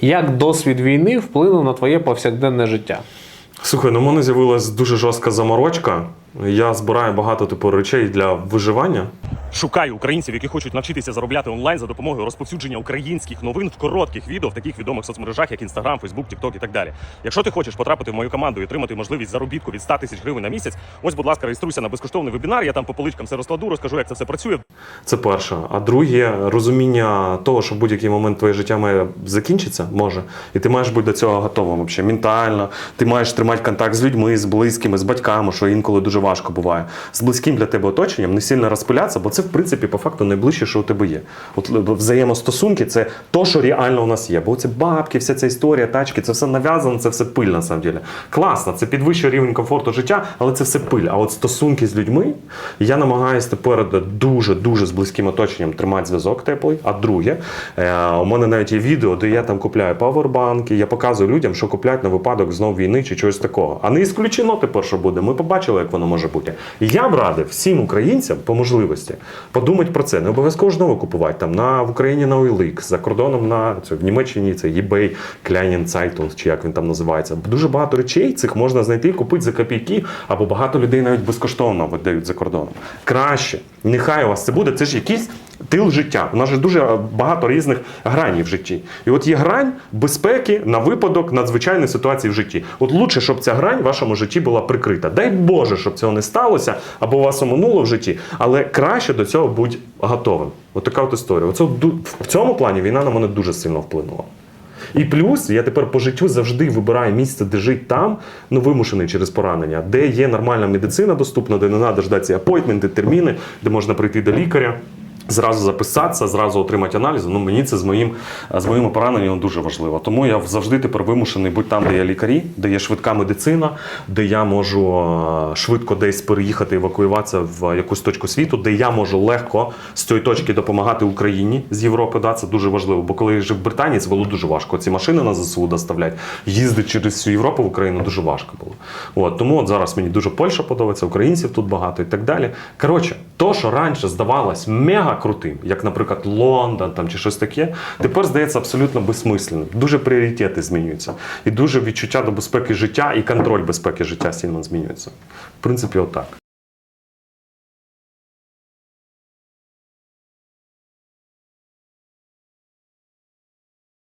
Як досвід війни вплинув на твоє повсякденне життя? Слухай, ну в мене з'явилась дуже жорстка заморочка. Я збираю багато типу речей для виживання. Шукаю українців, які хочуть навчитися заробляти онлайн за допомогою розповсюдження українських новин в коротких відео в таких відомих соцмережах, як Instagram, Facebook, TikTok і так далі. Якщо ти хочеш потрапити в мою команду і отримати можливість заробітку від 100 тисяч гривень на місяць, ось, будь ласка, реєструйся на безкоштовний вебінар. Я там по поличкам все розкладу, розкажу, як це все працює. Це перше. А друге, розуміння того, що в будь-який момент твоє життя має закінчитися, може, і ти маєш бути до цього готовим взагалі, ментально. Ти маєш тримати контакт з людьми, з близькими, з батьками, що інколи дуже важко буває. З близьким для тебе оточенням не сильно розпилятися, бо це в принципі по факту найближче, що у тебе є. От е, взаємостосунки це то, що реально у нас є. Бо це бабки, вся ця історія, тачки, це все нав'язано, це все пиль на самом деле. Класно, це підвищує рівень комфорту життя, але це все пиль. А от стосунки з людьми я намагаюся тепер дуже дуже з близьким оточенням тримати зв'язок теплий. А друге, е, у мене навіть є відео, де я там купляю павербанки, я показую людям, що купляють на випадок знов війни чи чогось такого. А не ісключено тепер, що буде. Ми побачили, як воно може бути. Я б радив всім українцям по можливості подумати про це. Не обов'язково знову купувати там на в Україні на OLX, за кордоном на це в Німеччині це eBay, Kleinen Zeitung, чи як він там називається. Дуже багато речей цих можна знайти купити за копійки, або багато людей навіть безкоштовно видають за кордоном. Краще, нехай у вас це буде. Це ж якийсь тил життя. У нас же дуже багато різних гранів в житті. І от є грань безпеки на випадок надзвичайної ситуації в житті. От лучше, щоб ця грань в вашому житті була прикрита. Дай Боже, щоб цього не сталося, або вас оминуло в житті, але краще до цього будь готовим. От така от історія. Оце в цьому плані війна на мене дуже сильно вплинула. І плюс я тепер по життю завжди вибираю місце, де жити там, ну вимушений через поранення, де є нормальна медицина доступна, де не треба ждати апойтменти, терміни, де можна прийти до лікаря. Зразу записатися, зразу отримати аналізи. Ну мені це з моїм з моїми пораненнями дуже важливо. Тому я завжди тепер вимушений бути там, де є лікарі, де є швидка медицина, де я можу е, швидко десь переїхати, евакуюватися в якусь точку світу, де я можу легко з цієї точки допомагати Україні з Європи. Да, це дуже важливо. Бо коли я жив в Британії, це було дуже важко. Ці машини на ЗСУ доставляти, їздити через всю Європу в Україну дуже важко було. От тому от зараз мені дуже Польща подобається, українців тут багато і так далі. Коротше, то, що раніше здавалось мега крутим, як, наприклад, Лондон там чи щось таке, тепер здається абсолютно безсмисленним. Дуже пріоритети змінюються. І дуже відчуття до безпеки життя і контроль безпеки життя сильно змінюється. В принципі, отак.